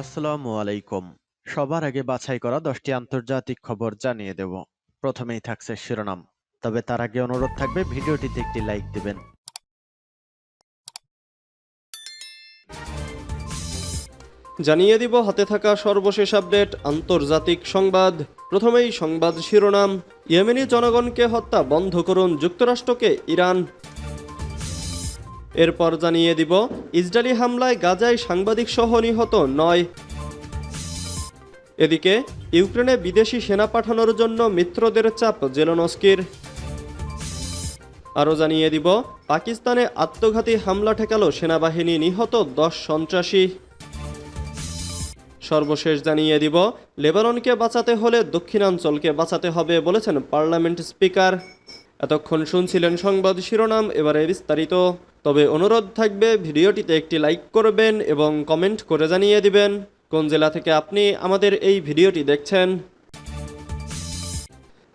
আসসালামু আলাইকুম। সবার আগে বাছাই করা দশটি আন্তর্জাতিক খবর জানিয়ে দেব। প্রথমেই থাকছে শিরোনাম। তবে তার আগে অনুরোধ থাকবে, ভিডিওটিতে একটি লাইক দিবেন। জানিয়ে দিব, হাতে থাকা সর্বশেষ আপডেট, আন্তর্জাতিক সংবাদ। প্রথমেই সংবাদ শিরোনাম। ইয়েমেনি জনগণকে হত্যা বন্ধ করুন যুক্তরাষ্ট্রকে, ইরান। এরপর জানিয়ে দিব, ইসরায়েলি হামলায় গাজায় সাংবাদিক সহ নিহত নয়। এদিকে, ইউক্রেনে বিদেশি সেনা পাঠানোর জন্য মিত্রদের চাপ জেলনস্কির। আরও জানিয়ে দিব, পাকিস্তানে আত্মঘাতী হামলা ঠেকালো সেনাবাহিনী নিহত দশ সন্ত্রাসী। সর্বশেষ জানিয়ে দিব, লেবাননকে বাঁচাতে হলে দক্ষিণাঞ্চলকে বাঁচাতে হবে বলেছেন পার্লামেন্ট স্পিকার। এতক্ষণ শুনছিলেন সংবাদ শিরোনাম, এবারে বিস্তারিত। তবে অনুরোধ থাকবে ভিডিওটিতে একটি লাইক করবেন এবং কমেন্ট করে জানিয়ে দিবেন কোন জেলা থেকে আপনি আমাদের এই ভিডিওটি দেখছেন।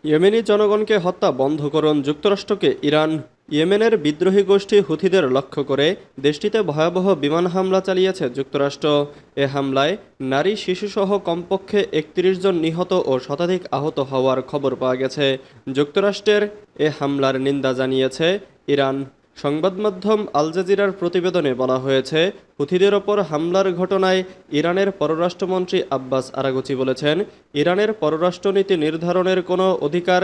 ইয়েমেনি জনগণকে হত্যা বন্ধ করুন যুক্তরাষ্ট্রকে ইরান। ইয়েমেনের বিদ্রোহী গোষ্ঠী হুথিদের লক্ষ্য করে দেশটিতে ভয়াবহ বিমান হামলা চালিয়েছে যুক্তরাষ্ট্র। এ হামলায় নারী, শিশুসহ কমপক্ষে একত্রিশ জন নিহত ও শতাধিক আহত হওয়ার খবর পাওয়া গেছে। যুক্তরাষ্ট্রের এ হামলার নিন্দা জানিয়েছে ইরান। সংবাদ মাধ্যম আল জাজিরার প্রতিবেদনে বলা হয়েছে, হুথিদের ওপর হামলার ঘটনায় ইরানের পররাষ্ট্রমন্ত্রী আব্বাস আরাগুচি বলেছেন, ইরানের পররাষ্ট্রনীতি নির্ধারণের কোনো অধিকার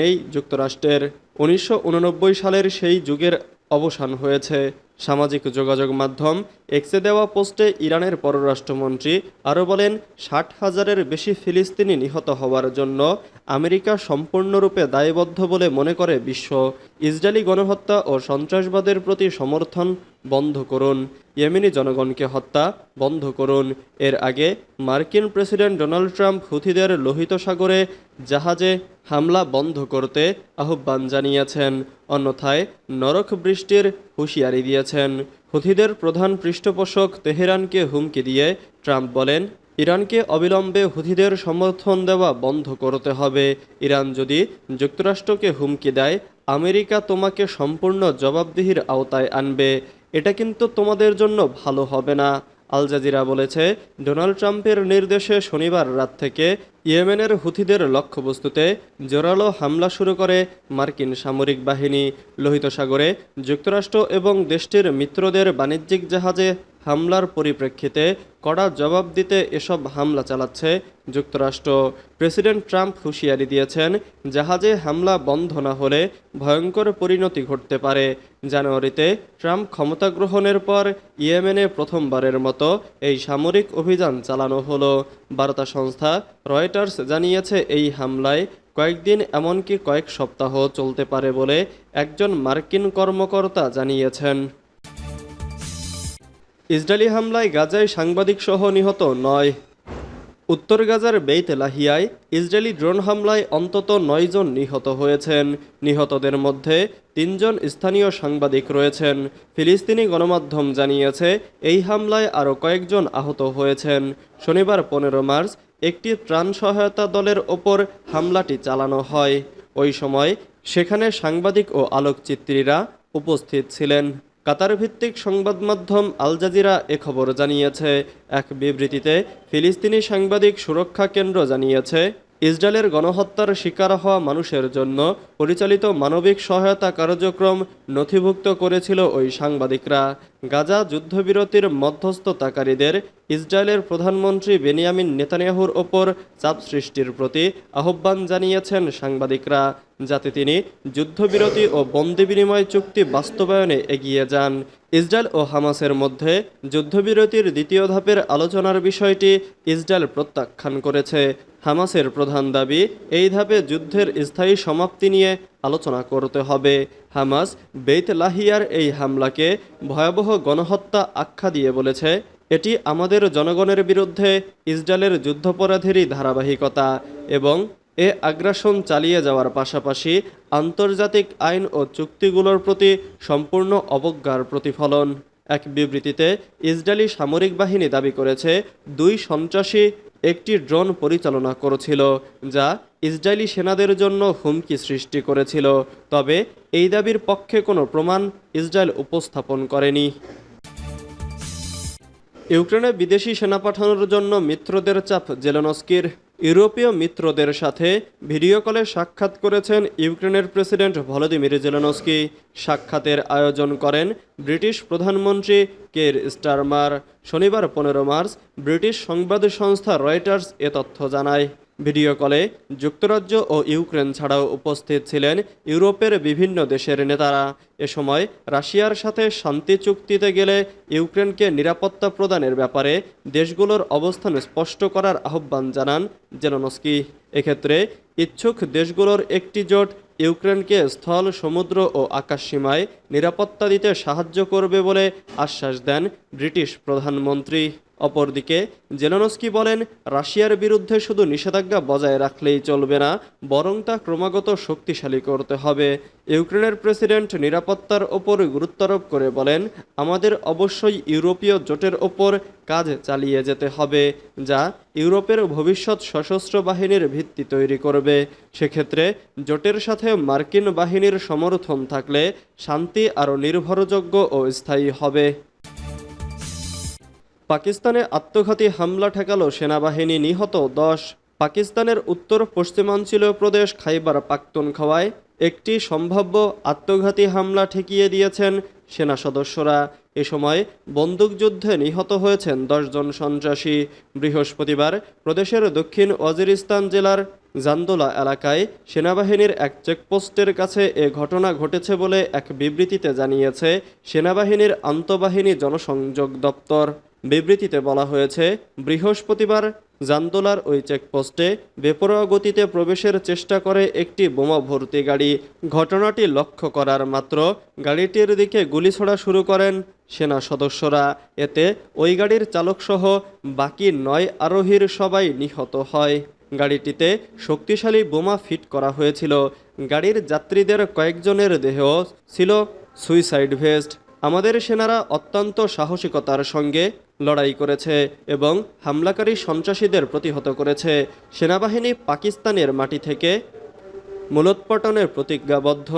নেই যুক্তরাষ্ট্রের। উনিশশো উননব্বই সালের সেই যুগের অবসান হয়েছে। সামাজিক যোগাযোগ মাধ্যম এক্সে দেওয়া পোস্টে ইরানের পররাষ্ট্রমন্ত্রী আরও বলেন, ষাট হাজারের বেশি ফিলিস্তিনি নিহত হওয়ার জন্য আমেরিকা সম্পূর্ণরূপে দায়বদ্ধ বলে মনে করে বিশ্ব। ইসরায়েলি গণহত্যা ও সন্ত্রাসবাদের প্রতি সমর্থন বন্ধ করুন। ইয়েমেনি জনগণকে হত্যা বন্ধ করুন। এর আগে মার্কিন প্রেসিডেন্ট ডোনাল্ড ট্রাম্প হুথিদের লোহিত সাগরে জাহাজে হামলা বন্ধ করতে আহ্বান জানিয়েছেন। অন্যথায় নরক বৃষ্টির হুঁশিয়ারি দিয়েছেন। হুথিদের প্রধান পৃষ্ঠপোষক তেহরানকে হুমকি দিয়ে ট্রাম্প বলেন, ইরানকে অবিলম্বে হুথিদের সমর্থন দেওয়া বন্ধ করতে হবে। ইরান যদি যুক্তরাষ্ট্রকে হুমকি দেয়, আমেরিকা তোমাকে সম্পূর্ণ জবাবদিহির আওতায় আনবে। এটা কিন্তু তোমাদের জন্য ভালো হবে না। আল জাজিরা বলেছে, ডোনাল্ড ট্রাম্পের নির্দেশে শনিবার রাত থেকে ইয়েমেনের হুথিদের লক্ষ্যবস্তুতে জোরালো হামলা শুরু করে মার্কিন সামরিক বাহিনী। লোহিত সাগরে যুক্তরাষ্ট্র এবং দেশটির মিত্রদের বাণিজ্যিক জাহাজে হামলার পরিপ্রেক্ষিতে কড়া জবাব দিতে এসব হামলা চালাচ্ছে যুক্তরাষ্ট্র। প্রেসিডেন্ট ট্রাম্প হুঁশিয়ারি দিয়েছেন, জাহাজে হামলা বন্ধ না হলে ভয়ঙ্কর পরিণতি ঘটতে পারে। জানুয়ারিতে ট্রাম্প ক্ষমতা গ্রহণের পর ইয়েমেনে প্রথমবারের মতো এই সামরিক অভিযান চালানো হলো। বার্তা সংস্থা রয়টার্স জানিয়েছে, এই হামলায় কয়েকদিন এমনকি কয়েক সপ্তাহ চলতে পারে বলে একজন মার্কিন কর্মকর্তা জানিয়েছেন। ইসরায়েলি হামলায় গাজায় সাংবাদিক সহ নিহত নয়। উত্তর গাজার বেইত লাহিয়ায় ইসরায়েলি ড্রোন হামলায় অন্তত নয়জন নিহত হয়েছেন। নিহতদের মধ্যে তিনজন স্থানীয় সাংবাদিক রয়েছেন। ফিলিস্তিনি গণমাধ্যম জানিয়েছে, এই হামলায় আরও কয়েকজন আহত হয়েছেন। শনিবার পনেরো মার্চ একটি ত্রাণ সহায়তা দলের ওপর হামলাটি চালানো হয়। ওই সময় সেখানে সাংবাদিক ও আলোকচিত্রীরা উপস্থিত ছিলেন। কাতার ভিত্তিক সংবাদ মাধ্যম আল জাজিরা এ খবর জানিয়েছে। এক বিবৃতিতে ফিলিস্তিনি সাংবাদিক সুরক্ষা কেন্দ্র জানিয়েছে, ইসরায়েলের গণহত্যার শিকার হওয়া মানুষের জন্য পরিচালিত মানবিক সহায়তা কার্যক্রম নথিভুক্ত করেছিল ওই সাংবাদিকরা। গাজা যুদ্ধবিরতির মধ্যস্থতাকারীদের ইসরায়েলের প্রধানমন্ত্রী বেনিয়ামিন নেতানিয়াহুর ওপর চাপ সৃষ্টির প্রতি আহ্বান জানিয়েছেন সাংবাদিকরা, যাতে তিনি যুদ্ধবিরতি ও বন্দি বিনিময় চুক্তি বাস্তবায়নে এগিয়ে যান। ইসরায়েল ও হামাসের মধ্যে যুদ্ধবিরতির দ্বিতীয় ধাপের আলোচনার বিষয়টি ইসরায়েল প্রত্যাখ্যান করেছে। হামাসের প্রধান দাবি, এই ধাপে যুদ্ধের স্থায়ী সমাপ্তি নিয়ে আলোচনা করতে হবে। হামাস বেইত লাহিয়ার এই হামলাকে ভয়াবহ গণহত্যা আখ্যা দিয়ে বলেছে। এটি আমাদের জনগণের বিরুদ্ধে ইসরায়েলের যুদ্ধপরাধেরই ধারাবাহিকতা এবং এ আগ্রাসন চালিয়ে যাওয়ার পাশাপাশি আন্তর্জাতিক আইন ও চুক্তিগুলোর প্রতি সম্পূর্ণ অবজ্ঞার প্রতিফলন। এক বিবৃতিতে ইসরায়েলি সামরিক বাহিনী দাবি করেছে, দুই সন্ত্রাসী একটি ড্রোন পরিচালনা করেছিল, যা ইসরায়েলি সেনাদের জন্য হুমকি সৃষ্টি করেছিল, তবে এই দাবির পক্ষে কোনো প্রমাণ ইসরায়েল উপস্থাপন করেনি। ইউক্রেনে বিদেশি সেনা পাঠানোর জন্য মিত্রদের চাপ, জেলেনস্কির ইউরোপীয় মিত্রদের সাথে ভিডিও কলে সাক্ষাৎ করেছেন ইউক্রেনের প্রেসিডেন্ট ভলোদিমির জেলেনস্কি। সাক্ষাতের আয়োজন করেন ব্রিটিশ প্রধানমন্ত্রী কের স্টারমার। শনিবার পনেরো মার্চ ব্রিটিশ সংবাদ সংস্থা রয়টার্স এ তথ্য জানায়। ভিডিও কলে যুক্তরাজ্য ও ইউক্রেন ছাড়াও উপস্থিত ছিলেন ইউরোপের বিভিন্ন দেশের নেতারা। এ সময় রাশিয়ার সাথে শান্তি চুক্তিতে গেলে ইউক্রেনকে নিরাপত্তা প্রদানের ব্যাপারে দেশগুলোর অবস্থান স্পষ্ট করার আহ্বান জানান জেলনস্কি। এক্ষেত্রে ইচ্ছুক দেশগুলোর একটি জোট ইউক্রেনকে স্থল, সমুদ্র ও আকাশসীমায় নিরাপত্তা দিতে সাহায্য করবে বলে আশ্বাস দেন ব্রিটিশ প্রধানমন্ত্রী। অপরদিকে, জেলনস্কি বলেন, রাশিয়ার বিরুদ্ধে শুধু নিষেধাজ্ঞা বজায় রাখলেই চলবে না, বরং তা ক্রমাগত শক্তিশালী করতে হবে। ইউক্রেনের প্রেসিডেন্ট নিরাপত্তার ওপর গুরুত্বারোপ করে বলেন, আমাদের অবশ্যই ইউরোপীয় জোটের ওপর কাজ চালিয়ে যেতে হবে, যা ইউরোপের ভবিষ্যৎ সশস্ত্র বাহিনীর ভিত্তি তৈরি করবে। সেক্ষেত্রে জোটের সাথে মার্কিন বাহিনীর সমর্থন থাকলে শান্তি আরও নির্ভরযোগ্য ও স্থায়ী হবে। পাকিস্তানে আত্মঘাতী হামলা ঠেকালো সেনাবাহিনী নিহত দশ। পাকিস্তানের উত্তর পশ্চিমাঞ্চলীয় প্রদেশ খাইবার পাখতুনখওয়ায় একটি সম্ভাব্য আত্মঘাতী হামলা ঠেকিয়ে দিয়েছেন সেনা সদস্যরা। এ সময় বন্দুকযুদ্ধে নিহত হয়েছেন দশজন সন্ত্রাসী। বৃহস্পতিবার প্রদেশের দক্ষিণ ওয়াজিরিস্তান জেলার জান্দোলা এলাকায় সেনাবাহিনীর এক চেকপোস্টের কাছে এ ঘটনা ঘটেছে বলে এক বিবৃতিতে জানিয়েছে সেনাবাহিনীর আন্তঃবাহিনী জনসংযোগ দপ্তর। বিবৃতিতে বলা হয়েছে, বৃহস্পতিবার জান্দোলার ওই চেকপোস্টে বেপরোয়া গতিতে প্রবেশের চেষ্টা করে একটি বোমা ভর্তি গাড়ি। ঘটনাটি লক্ষ্য করার মাত্র গাড়িটির দিকে গুলি ছোড়া শুরু করেন সেনা সদস্যরা। এতে ওই গাড়ির চালকসহ বাকি নয় আরোহীর সবাই নিহত হয়। গাড়িটিতে শক্তিশালী বোমা ফিট করা হয়েছিল। গাড়ির যাত্রীদের কয়েকজনের দেহ ছিল সুইসাইড ভেস্ট। আমাদের সেনারা অত্যন্ত সাহসিকতার সঙ্গে লড়াই করেছে এবং হামলাকারী সন্ত্রাসীদের প্রতিহত করেছে। সেনাবাহিনী পাকিস্তানের মাটি থেকে মূলোৎপাটনের প্রতিজ্ঞাবদ্ধ।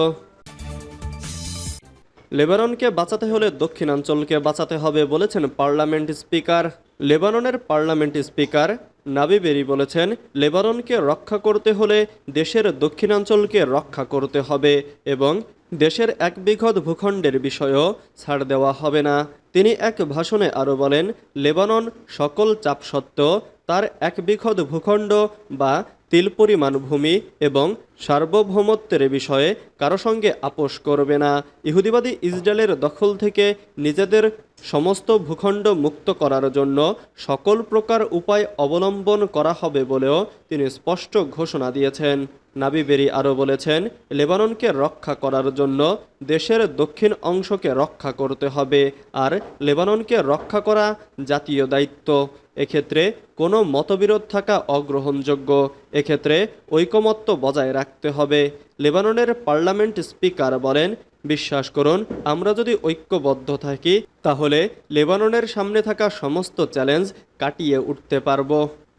লেবাননকে বাঁচাতে হলে দক্ষিণাঞ্চলকে বাঁচাতে হবে বলেছেন পার্লামেন্ট স্পিকার। লেবাননের পার্লামেন্ট স্পিকার নাবি বেরি বলেছেন, লেবাননকে রক্ষা করতে হলে দেশের দক্ষিণাঞ্চলকে রক্ষা করতে হবে এবং দেশের এক বিঘত ভূখণ্ডের বিষয়েও ছাড় দেওয়া হবে না। তিনি এক ভাষণে আরও বলেন, লেবানন সকল চাপ সত্ত্বেও তার এক বিঘদ ভূখণ্ড বা তিল পরিমাণ ভূমি এবং সার্বভৌমত্বের বিষয়ে কারও সঙ্গে আপোষ করবে না। ইহুদিবাদী ইসরায়েলের দখল থেকে নিজেদের সমস্ত ভূখণ্ড মুক্ত করার জন্য সকল প্রকার উপায় অবলম্বন করা হবে বলেও তিনি স্পষ্ট ঘোষণা দিয়েছেন। নাবিবেরি আরও বলেছেন, লেবাননকে রক্ষা করার জন্য দেশের দক্ষিণ অংশকে রক্ষা করতে হবে আর লেবাননকে রক্ষা করা জাতীয় দায়িত্ব। এক্ষেত্রে কোনো মতবিরোধ থাকা অগ্রহণযোগ্য। এক্ষেত্রে ঐকমত্য বজায় রাখতে হবে। লেবাননের পার্লামেন্ট স্পিকার বলেন বিশ্বাস করুন, আমরা যদি ঐক্যবদ্ধ থাকি, তাহলে লেবাননের সামনে থাকা সমস্ত চ্যালেঞ্জ কাটিয়ে উঠতে পারব।